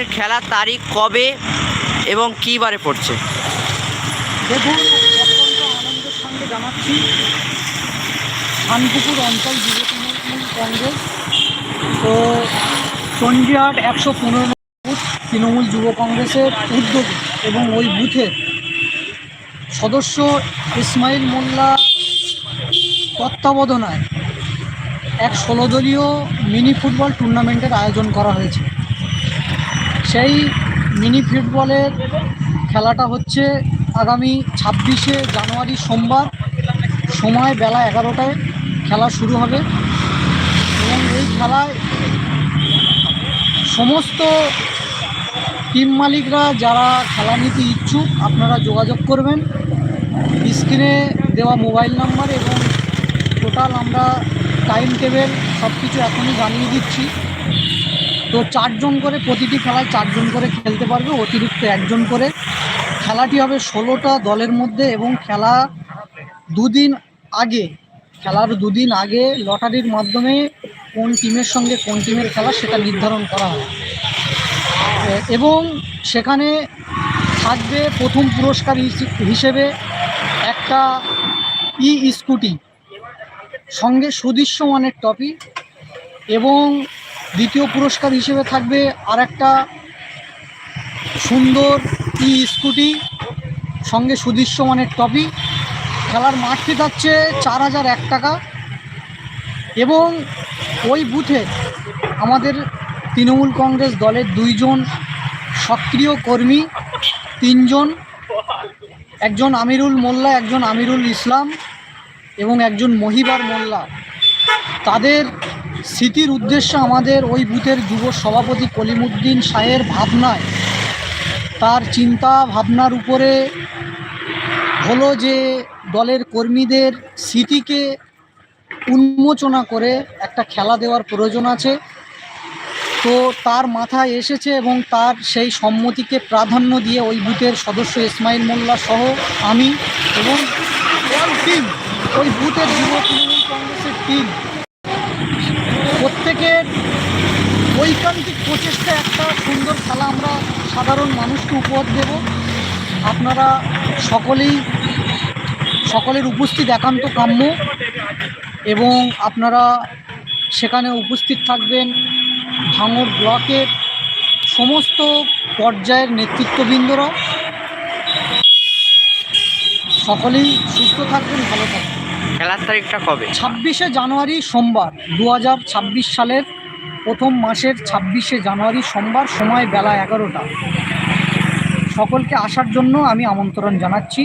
আপনার খেলার তারিখ কবে এবং কী বারে পড়ছে? দেখুন আনন্দের সঙ্গে জানাচ্ছি। অঞ্চল যুব তৃণমূল কংগ্রেস। তো চণ্ডীহাট একশো পনেরো বুথ তৃণমূল যুব কংগ্রেসের উদ্যোগ এবং ওই বুথের সদস্য ইসমাইল মোল্লা তত্ত্বাবধানায় এক ষোলো দলীয় মিনি ফুটবল টুর্নামেন্টের আয়োজন করা হয়েছে। সেই মিনি ফুটবলের খেলাটা হচ্ছে আগামী ছাব্বিশে জানুয়ারি সোমবার সময় বেলা এগারোটায় খেলা শুরু হবে এবং এই খেলায় সমস্ত টিম মালিকরা যারা খেলা নিতে ইচ্ছুক, আপনারা যোগাযোগ করবেন। স্ক্রিনে দেওয়া মোবাইল নাম্বার এবং টোটাল আমরা টাইম টেবিল সব কিছু এখনই জানিয়ে দিচ্ছি। তো চারজন করে, প্রতিটি খেলায় চারজন করে খেলতে পারবে, অতিরিক্ত একজন করে। খেলাটি হবে ষোলোটা দলের মধ্যে এবং খেলা দুদিন আগে, খেলার দুদিন আগে লটারির মাধ্যমে কোন টিমের সঙ্গে কোন টিমের খেলা সেটা নির্ধারণ করা হয়। এবং সেখানে থাকবে প্রথম পুরস্কার হিসে- হিসেবে একটা ই স্কুটি সঙ্গে সুদৃশ্যমানের টপি এবং দ্বিতীয় পুরস্কার হিসেবে থাকবে আর একটা সুন্দর ই স্কুটি, সঙ্গে সুদৃশ্যমানের টপি। খেলার মাঠটি থাকছে চার হাজার এক টাকা। এবং ওই বুথে আমাদের তৃণমূল কংগ্রেস দলের দুইজন সক্রিয় কর্মী, তিনজন, একজন আমিরুল মোল্লা, একজন আমিরুল ইসলাম এবং একজন মহিবার মোল্লা। তাদের স্মৃতির উদ্দেশ্যে আমাদের ওই বুথের যুব সভাপতি কলিমুদ্দিন শাহের ভাবনায়, তার চিন্তা ভাবনার উপরে হলো যে দলের কর্মীদের স্মৃতিকে উন্মোচনা করে একটা খেলা দেওয়ার প্রয়োজন আছে। তো তার মাথায় এসেছে এবং তার সেই সম্মতিকে প্রাধান্য দিয়ে ওই বুথের সদস্য ইসমাইল মোল্লা সহ আমি এবং টিম, ওই বুথের যুব তৃণমূল কংগ্রেসের টিম প্রত্যেকের ঐকান্তিক প্রচেষ্টা একটা সুন্দর খেলা আমরা সাধারণ মানুষকে উপহার দেব। আপনারা সকলেই, সকলের উপস্থিত একান্ত কাম্য এবং আপনারা সেখানে উপস্থিত থাকবেন ভাঙর ব্লকের সমস্ত পর্যায়ের নেতৃত্ববৃন্দরা সকলেই সুস্থ থাকবেন, ভালো থাকবেন। খেলার তারিখটা কবে? ছাব্বিশে জানুয়ারি সোমবার দু হাজার ছাব্বিশ সালের প্রথম মাসের ছাব্বিশে জানুয়ারি সোমবার সময় বেলা এগারোটা। সকলকে আসার জন্য আমি আমন্ত্রণ জানাচ্ছি।